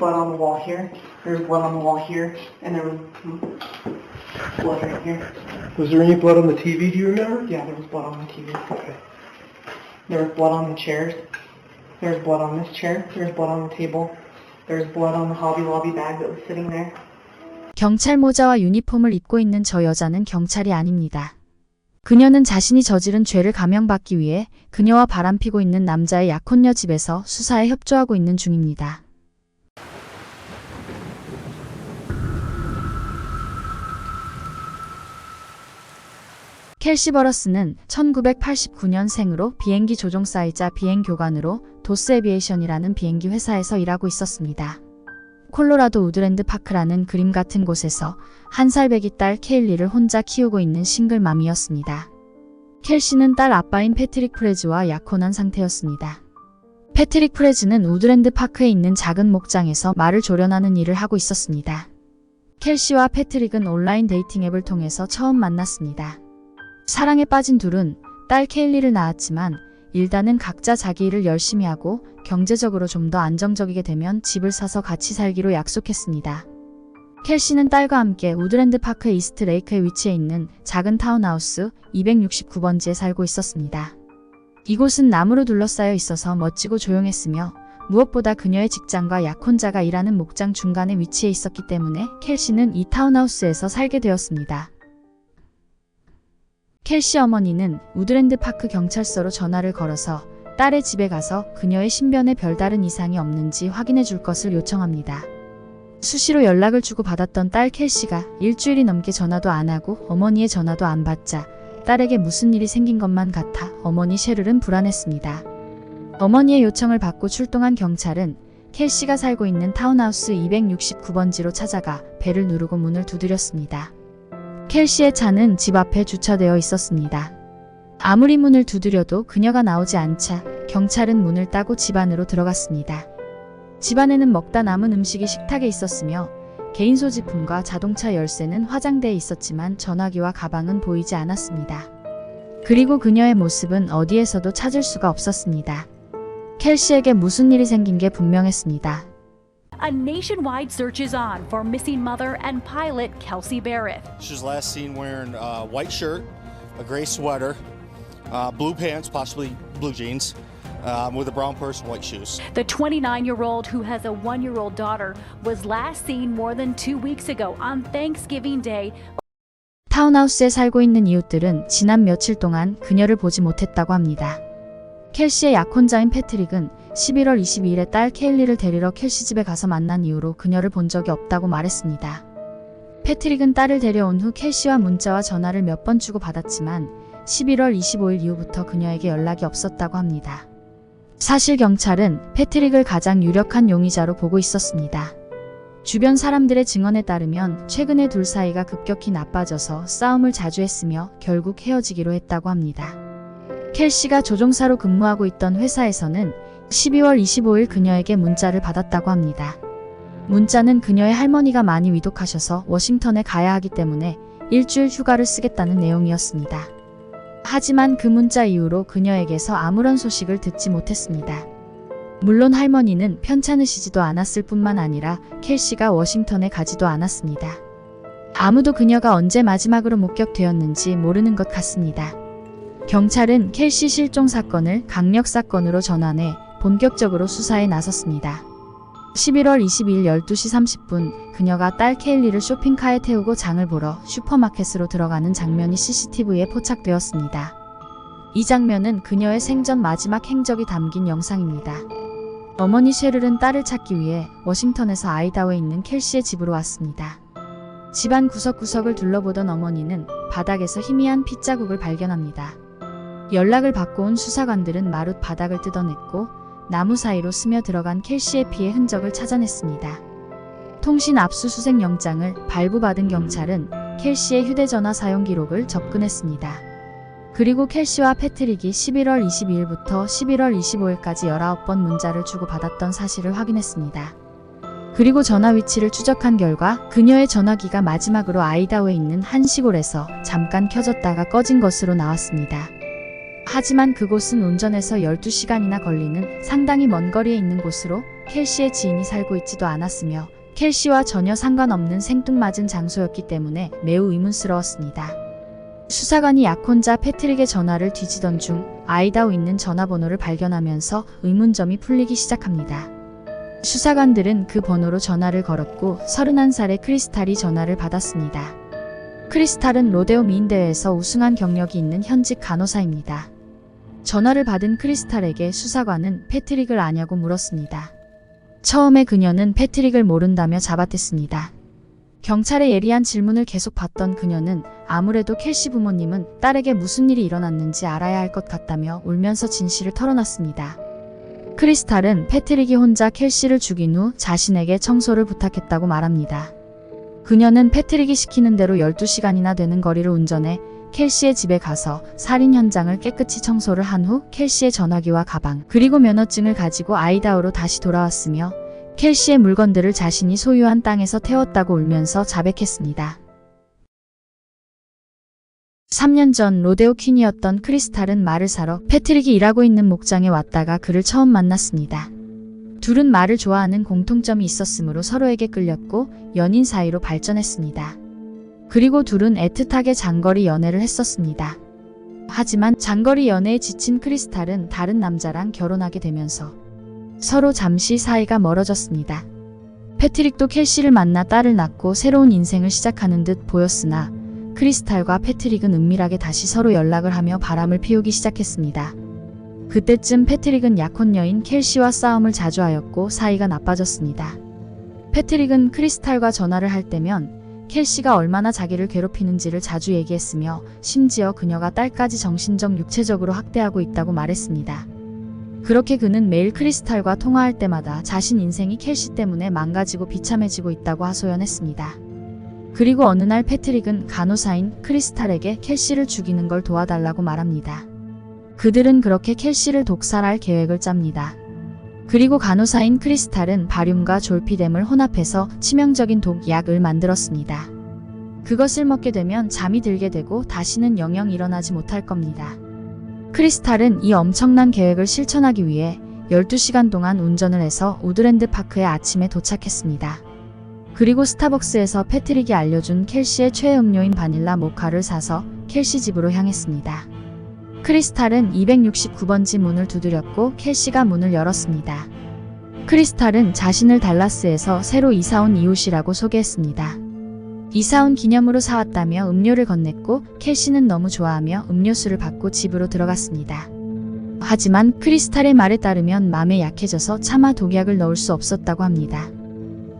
blood on the wall here. There was blood on the wall here, and there was blood right here. Was there any blood on the TV, do you remember? Yeah, there was blood on the TV. Okay. There was blood on the chairs. There was blood on this chair. There was blood on the table. There was blood on the Hobby Lobby bag that was sitting there. 경찰 모자와 유니폼을 입고 있는 저 여자는 경찰이 아닙니다. 그녀는 자신이 저지른 죄를 감형받기 위해 그녀와 바람피고 있는 남자의 약혼녀 집에서 수사에 협조하고 있는 중입니다. 켈시 버러스는 1989년생으로 비행기 조종사이자 비행교관으로 도스 에비에이션이라는 비행기 회사에서 일하고 있었습니다. 콜로라도 우드랜드 파크라는 그림 같은 곳에서 한 살 배기 딸 케일리를 혼자 키우고 있는 싱글맘이었습니다. 켈시는 딸 아빠인 패트릭 프레즈와 약혼한 상태였습니다. 패트릭 프레즈는 우드랜드 파크에 있는 작은 목장에서 말을 조련하는 일을 하고 있었습니다. 켈시와 패트릭은 온라인 데이팅 앱을 통해서 처음 만났습니다. 사랑에 빠진 둘은 딸 케일리를 낳았지만 일단은 각자 자기 일을 열심히 하고 경제적으로 좀 더 안정적이게 되면 집을 사서 같이 살기로 약속했습니다. 켈시는 딸과 함께 우드랜드 파크 이스트 레이크에 위치해 있는 작은 타운하우스 269번지에 살고 있었습니다. 이곳은 나무로 둘러싸여 있어서 멋지고 조용했으며 무엇보다 그녀의 직장과 약혼자가 일하는 목장 중간에 위치해 있었기 때문에 켈시는 이 타운하우스에서 살게 되었습니다. 켈시 어머니는 우드랜드 파크 경찰서로 전화를 걸어서 딸의 집에 가서 그녀의 신변에 별다른 이상이 없는지 확인해 줄 것을 요청합니다. 수시로 연락을 주고 받았던 딸 켈시가 일주일이 넘게 전화도 안 하고 어머니의 전화도 안 받자 딸에게 무슨 일이 생긴 것만 같아 어머니 셰를은 불안했습니다. 어머니의 요청을 받고 출동한 경찰은 켈시가 살고 있는 타운하우스 269번지로 찾아가 벨을 누르고 문을 두드렸습니다. 켈시의 차는 집 앞에 주차되어 있었습니다. 아무리 문을 두드려도 그녀가 나오지 않자 경찰은 문을 따고 집 안으로 들어갔습니다. 집 안에는 먹다 남은 음식이 식탁에 있었으며 개인 소지품과 자동차 열쇠는 화장대에 있었지만 전화기와 가방은 보이지 않았습니다. 그리고 그녀의 모습은 어디에서도 찾을 수가 없었습니다. 켈시에게 무슨 일이 생긴 게 분명했습니다. A nationwide search is on for missing mother and pilot Kelsey Barrett. She was last seen wearing a white shirt, a gray sweater, uh, blue pants, possibly blue jeans, um, with a brown purse and white shoes. The 29 year old, who has a one year old daughter, was last seen more than two weeks ago on Thanksgiving Day 타운하우스에 살고 있는 이웃들은 지난 며칠 동안 그녀를 보지 못했다고 합니다. 켈시의 약혼자인 패트릭은 11월 22일에 딸 케일리를 데리러 켈시 집에 가서 만난 이후로 그녀를 본 적이 없다고 말했습니다. 패트릭은 딸을 데려온 후 켈시와 문자와 전화를 몇 번 주고 받았지만 11월 25일 이후부터 그녀에게 연락이 없었다고 합니다. 사실 경찰은 패트릭을 가장 유력한 용의자로 보고 있었습니다. 주변 사람들의 증언에 따르면 최근에 둘 사이가 급격히 나빠져서 싸움을 자주 했으며 결국 헤어지기로 했다고 합니다. 켈시가 조종사로 근무하고 있던 회사에서는 12월 25일 그녀에게 문자를 받았다고 합니다. 문자는 그녀의 할머니가 많이 위독하셔서 워싱턴에 가야 하기 때문에 일주일 휴가를 쓰겠다는 내용이었습니다. 하지만 그 문자 이후로 그녀에게서 아무런 소식을 듣지 못했습니다. 물론 할머니는 편찮으시지도 않았을 뿐만 아니라 켈시가 워싱턴에 가지도 않았습니다. 아무도 그녀가 언제 마지막으로 목격되었는지 모르는 것 같습니다. 경찰은 켈시 실종 사건을 강력 사건으로 전환해 본격적으로 수사에 나섰습니다. 11월 22일 12시 30분 그녀가 딸 케일리를 쇼핑카에 태우고 장을 보러 슈퍼마켓으로 들어가는 장면이 CCTV에 포착되었습니다. 이 장면은 그녀의 생전 마지막 행적이 담긴 영상입니다. 어머니 셰를은 딸을 찾기 위해 워싱턴에서 아이다호에 있는 켈시의 집으로 왔습니다. 집안 구석구석을 둘러보던 어머니는 바닥에서 희미한 핏자국을 발견합니다. 연락을 받고 온 수사관들은 마룻 바닥을 뜯어냈고 나무 사이로 스며 들어간 켈시의 피의 흔적을 찾아냈습니다. 통신 압수수색 영장을 발부받은 경찰은 켈시의 휴대전화 사용 기록을 접근했습니다. 그리고 켈시와 패트릭이 11월 22일부터 11월 25일까지 19번 문자를 주고받았던 사실을 확인했습니다. 그리고 전화 위치를 추적한 결과 그녀의 전화기가 마지막으로 아이다호에 있는 한 시골에서 잠깐 켜졌다가 꺼진 것으로 나왔습니다. 하지만 그곳은 운전해서 12시간이나 걸리는 상당히 먼 거리에 있는 곳으로 켈시의 지인이 살고 있지도 않았으며 켈시와 전혀 상관없는 생뚱맞은 장소였기 때문에 매우 의문스러웠습니다. 수사관이 약혼자 패트릭의 전화를 뒤지던 중 아이다오 있는 전화번호를 발견하면서 의문점이 풀리기 시작합니다. 수사관들은 그 번호로 전화를 걸었고 31살의 크리스탈이 전화를 받았습니다. 크리스탈은 로데오 미인대회에서 우승한 경력이 있는 현직 간호사입니다. 전화를 받은 크리스탈에게 수사관은 패트릭을 아냐고 물었습니다. 처음에 그녀는 패트릭을 모른다며 잡아댔습니다. 경찰의 예리한 질문을 계속 받던 그녀는 아무래도 켈시 부모님은 딸에게 무슨 일이 일어났는지 알아야 할 것 같다며 울면서 진실을 털어놨습니다. 크리스탈은 패트릭이 혼자 켈시를 죽인 후 자신에게 청소를 부탁했다고 말합니다. 그녀는 패트릭이 시키는 대로 12시간이나 되는 거리를 운전해 켈시의 집에 가서 살인 현장을 깨끗이 청소를 한 후 켈시의 전화기와 가방 그리고 면허증을 가지고 아이다오로 다시 돌아왔으며 켈시의 물건들을 자신이 소유한 땅에서 태웠다고 울면서 자백했습니다. 3년 전 로데오 퀸이었던 크리스탈은 말을 사러 패트릭이 일하고 있는 목장에 왔다가 그를 처음 만났습니다. 둘은 말을 좋아하는 공통점이 있었으므로 서로에게 끌렸고 연인 사이로 발전했습니다. 그리고 둘은 애틋하게 장거리 연애를 했었습니다. 하지만 장거리 연애에 지친 크리스탈은 다른 남자랑 결혼하게 되면서 서로 잠시 사이가 멀어졌습니다. 패트릭도 켈시를 만나 딸을 낳고 새로운 인생을 시작하는 듯 보였으나 크리스탈과 패트릭은 은밀하게 다시 서로 연락을 하며 바람을 피우기 시작했습니다. 그때쯤 패트릭은 약혼 여인 켈시와 싸움을 자주 하였고 사이가 나빠졌습니다. 패트릭은 크리스탈과 전화를 할 때면 켈시가 얼마나 자기를 괴롭히는지를 자주 얘기했으며 심지어 그녀가 딸까지 정신적 육체적으로 학대하고 있다고 말했습니다. 그렇게 그는 매일 크리스탈과 통화할 때마다 자신 인생이 켈시 때문에 망가지고 비참해지고 있다고 하소연했습니다. 그리고 어느 날 패트릭은 간호사인 크리스탈에게 켈시를 죽이는 걸 도와달라고 말합니다. 그들은 그렇게 켈시를 독살할 계획을 짭니다. 그리고 간호사인 크리스탈은 바륨과 졸피뎀을 혼합해서 치명적인 독약을 만들었습니다. 그것을 먹게 되면 잠이 들게 되고 다시는 영영 일어나지 못할 겁니다. 크리스탈은 이 엄청난 계획을 실천하기 위해 12시간 동안 운전을 해서 우드랜드 파크에 아침에 도착했습니다. 그리고 스타벅스에서 패트릭이 알려준 켈시의 최애 음료인 바닐라 모카를 사서 켈시 집으로 향했습니다. 크리스탈은 269번지 문을 두드렸고 켈시가 문을 열었습니다. 크리스탈은 자신을 달라스에서 새로 이사온 이웃이라고 소개했습니다. 이사온 기념으로 사왔다며 음료를 건넸고 켈시는 너무 좋아하며 음료수를 받고 집으로 들어갔습니다. 하지만 크리스탈의 말에 따르면 맘에 약해져서 차마 독약을 넣을 수 없었다고 합니다.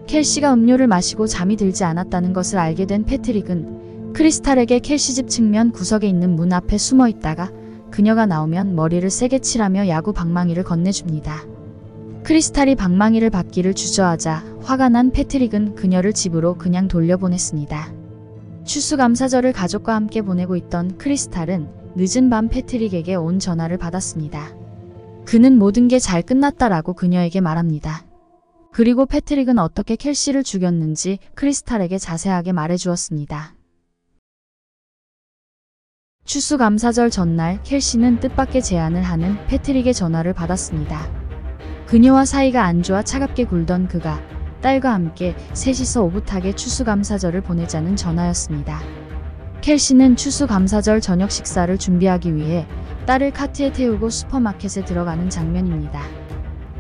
켈시가 음료를 마시고 잠이 들지 않았다는 것을 알게 된 패트릭은 크리스탈에게 켈시 집 측면 구석에 있는 문 앞에 숨어 있다가 그녀가 나오면 머리를 세게 칠하며 야구 방망이를 건네줍니다. 크리스탈이 방망이를 받기를 주저하자 화가 난 패트릭은 그녀를 집으로 그냥 돌려보냈습니다. 추수감사절을 가족과 함께 보내고 있던 크리스탈은 늦은 밤 패트릭에게 온 전화를 받았습니다. 그는 모든 게 잘 끝났다라고 그녀에게 말합니다. 그리고 패트릭은 어떻게 켈시를 죽였는지 크리스탈에게 자세하게 말해주었습니다. 추수감사절 전날 켈시는 뜻밖의 제안을 하는 패트릭의 전화를 받았습니다. 그녀와 사이가 안 좋아 차갑게 굴던 그가 딸과 함께 셋이서 오붓하게 추수감사절을 보내자는 전화였습니다. 켈시는 추수감사절 저녁 식사를 준비하기 위해 딸을 카트에 태우고 슈퍼마켓에 들어가는 장면입니다.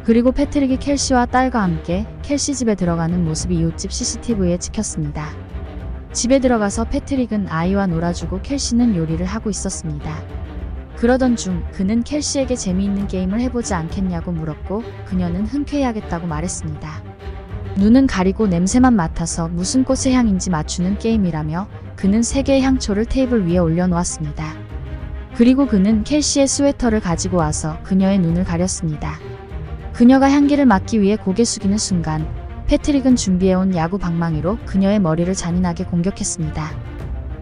그리고 패트릭이 켈시와 딸과 함께 켈시 집에 들어가는 모습이 이웃집 CCTV에 찍혔습니다. 집에 들어가서 패트릭은 아이와 놀아주고 켈시는 요리를 하고 있었습니다. 그러던 중 그는 켈시에게 재미있는 게임을 해보지 않겠냐고 물었고 그녀는 흔쾌히 하겠다고 말했습니다. 눈은 가리고 냄새만 맡아서 무슨 꽃의 향인지 맞추는 게임이라며 그는 세 개의 향초를 테이블 위에 올려놓았습니다. 그리고 그는 켈시의 스웨터를 가지고 와서 그녀의 눈을 가렸습니다. 그녀가 향기를 맡기 위해 고개 숙이는 순간 패트릭은 준비해온 야구 방망이로 그녀의 머리를 잔인하게 공격했습니다.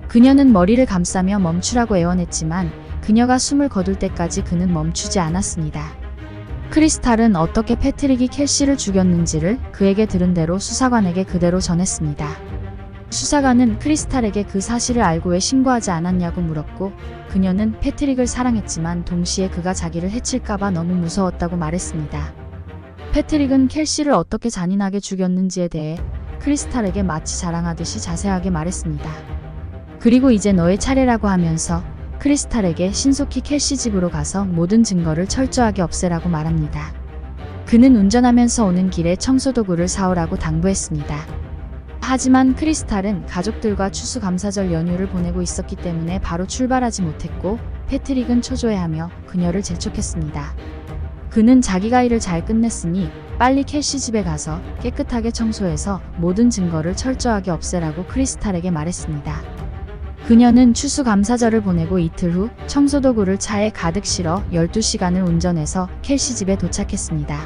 그녀는 머리를 감싸며 멈추라고 애원했지만 그녀가 숨을 거둘 때까지 그는 멈추지 않았습니다. 크리스탈은 어떻게 패트릭이 켈시를 죽였는지를 그에게 들은 대로 수사관에게 그대로 전했습니다. 수사관은 크리스탈에게 그 사실을 알고 왜 신고하지 않았냐고 물었고 그녀는 패트릭을 사랑했지만 동시에 그가 자기를 해칠까봐 너무 무서웠다고 말했습니다. 패트릭은 켈시를 어떻게 잔인하게 죽였는지에 대해 크리스탈에게 마치 자랑하듯이 자세하게 말했습니다. 그리고 이제 너의 차례라고 하면서 크리스탈에게 신속히 켈시 집으로 가서 모든 증거를 철저하게 없애라고 말합니다. 그는 운전하면서 오는 길에 청소도구를 사오라고 당부했습니다. 하지만 크리스탈은 가족들과 추수감사절 연휴를 보내고 있었기 때문에 바로 출발하지 못했고 패트릭은 초조해하며 그녀를 재촉했습니다. 그는 자기가 일을 잘 끝냈으니 빨리 캐시 집에 가서 깨끗하게 청소해서 모든 증거를 철저하게 없애라고 크리스탈에게 말했습니다. 그녀는 추수감사절을 보내고 이틀 후 청소도구를 차에 가득 실어 12시간을 운전해서 켈시 집에 도착했습니다.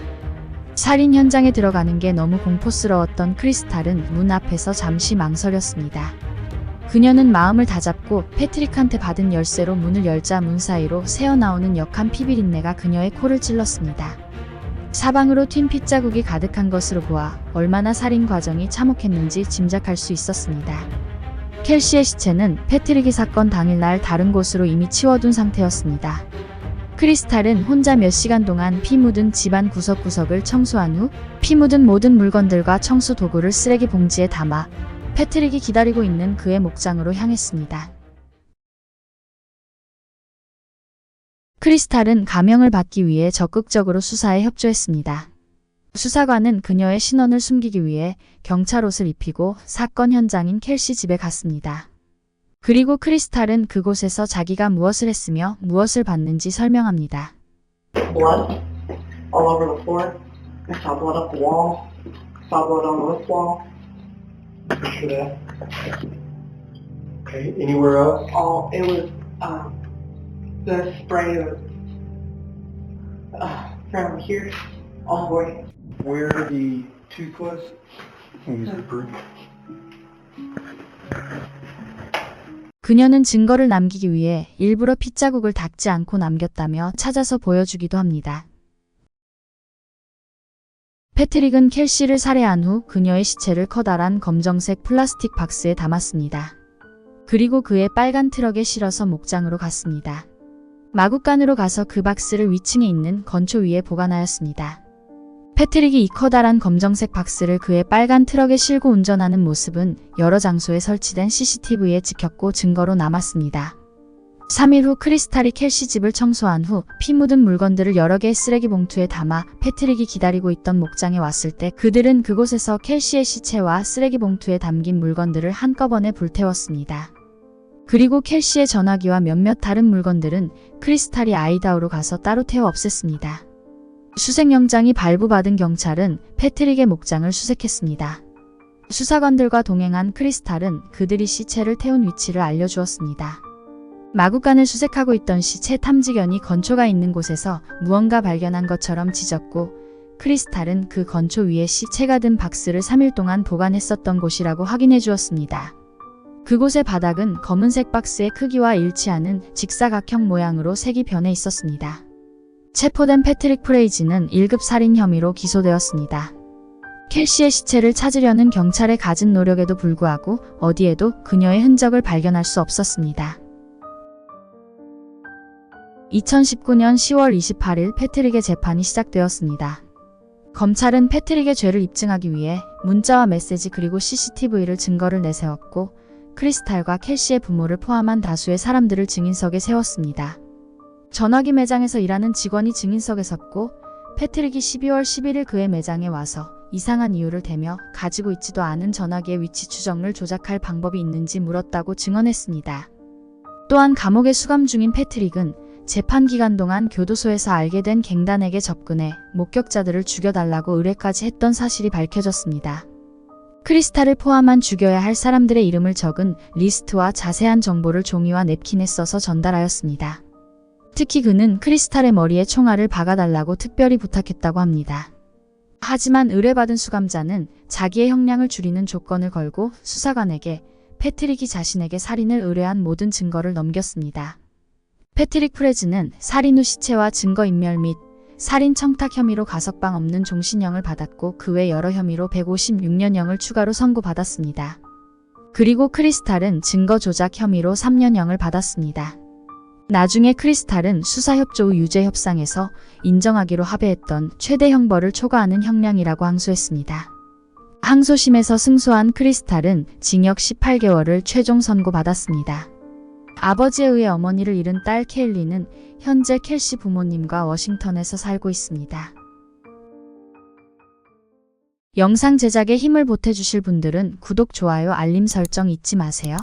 살인 현장에 들어가는 게 너무 공포스러웠던 크리스탈은 문 앞에서 잠시 망설였습니다. 그녀는 마음을 다잡고 패트릭한테 받은 열쇠로 문을 열자 문 사이로 새어나오는 역한 피비린내가 그녀의 코를 찔렀습니다. 사방으로 튄 핏자국이 가득한 것으로 보아 얼마나 살인 과정이 참혹했는지 짐작할 수 있었습니다. 켈시의 시체는 패트릭이 사건 당일날 다른 곳으로 이미 치워둔 상태였습니다. 크리스탈은 혼자 몇 시간 동안 피 묻은 집안 구석구석을 청소한 후 피 묻은 모든 물건들과 청소 도구를 쓰레기 봉지에 담아 패트릭이 기다리고 있는 그의 목장으로 향했습니다. 크리스탈은 가명을 받기 위해 적극적으로 수사에 협조했습니다. 수사관은 그녀의 신원을 숨기기 위해 경찰 옷을 입히고 사건 현장인 켈시 집에 갔습니다. 그리고 크리스탈은 그곳에서 자기가 무엇을 했으며 무엇을 봤는지 설명합니다. Blood all over the floor. I saw blood up the wall. Saw blood on this wall. That. Okay, anywhere else? All it was um, the spray was uh, from here all the way. Where the tooth was? Use the broom. 그녀는 증거를 남기기 위해 일부러 핏자국을 닦지 않고 남겼다며 찾아서 보여주기도 합니다. 패트릭은 켈시를 살해한 후 그녀의 시체를 커다란 검정색 플라스틱 박스에 담았습니다. 그리고 그의 빨간 트럭에 실어서 목장으로 갔습니다. 마구간으로 가서 그 박스를 위층에 있는 건초 위에 보관하였습니다. 패트릭이 이 커다란 검정색 박스를 그의 빨간 트럭에 실고 운전하는 모습은 여러 장소에 설치된 CCTV에 찍혔고 증거로 남았습니다. 3일 후 크리스탈이 켈시 집을 청소한 후 피 묻은 물건들을 여러 개의 쓰레기 봉투에 담아 패트릭이 기다리고 있던 목장에 왔을 때 그들은 그곳에서 켈시의 시체와 쓰레기 봉투에 담긴 물건들을 한꺼번에 불태웠습니다. 그리고 켈시의 전화기와 몇몇 다른 물건들은 크리스탈이 아이다우로 가서 따로 태워 없앴습니다. 수색영장이 발부받은 경찰은 패트릭의 목장을 수색했습니다. 수사관들과 동행한 크리스탈은 그들이 시체를 태운 위치를 알려주었습니다. 마구간을 수색하고 있던 시체 탐지견이 건초가 있는 곳에서 무언가 발견한 것처럼 짖었고 크리스탈은 그 건초 위에 시체가 든 박스를 3일 동안 보관했었던 곳이라고 확인해 주었습니다. 그곳의 바닥은 검은색 박스의 크기와 일치하는 직사각형 모양으로 색이 변해 있었습니다. 체포된 패트릭 프레이지는 1급 살인 혐의로 기소되었습니다. 켈시의 시체를 찾으려는 경찰의 갖은 노력에도 불구하고 어디에도 그녀의 흔적을 발견할 수 없었습니다. 2019년 10월 28일 패트릭의 재판이 시작되었습니다. 검찰은 패트릭의 죄를 입증하기 위해 문자와 메시지 그리고 CCTV를 증거를 내세웠고 크리스탈과 켈시의 부모를 포함한 다수의 사람들을 증인석에 세웠습니다. 전화기 매장에서 일하는 직원이 증인석에 섰고 패트릭이 12월 11일 그의 매장에 와서 이상한 이유를 대며 가지고 있지도 않은 전화기의 위치 추정을 조작할 방법이 있는지 물었다고 증언했습니다. 또한 감옥에 수감 중인 패트릭은 재판 기간 동안 교도소에서 알게 된 갱단에게 접근해 목격자들을 죽여달라고 의뢰까지 했던 사실이 밝혀졌습니다. 크리스탈을 포함한 죽여야 할 사람들의 이름을 적은 리스트와 자세한 정보를 종이와 냅킨에 써서 전달하였습니다. 특히 그는 크리스탈의 머리에 총알을 박아달라고 특별히 부탁했다고 합니다. 하지만 의뢰받은 수감자는 자기의 형량을 줄이는 조건을 걸고 수사관에게 패트릭이 자신에게 살인을 의뢰한 모든 증거를 넘겼습니다. 패트릭 프레즈는 살인 후 시체와 증거인멸 및 살인 청탁 혐의로 가석방 없는 종신형을 받았고 그 외 여러 혐의로 156년형을 추가로 선고받았습니다. 그리고 크리스탈은 증거 조작 혐의로 3년형을 받았습니다. 나중에 크리스탈은 수사협조 후 유죄 협상에서 인정하기로 합의했던 최대 형벌을 초과하는 형량이라고 항소했습니다. 항소심에서 승소한 크리스탈은 징역 18개월을 최종 선고받았습니다. 아버지에 의해 어머니를 잃은 딸 켈리는 현재 켈시 부모님과 워싱턴에서 살고 있습니다. 영상 제작에 힘을 보태주실 분들은 구독, 좋아요, 알림 설정 잊지 마세요.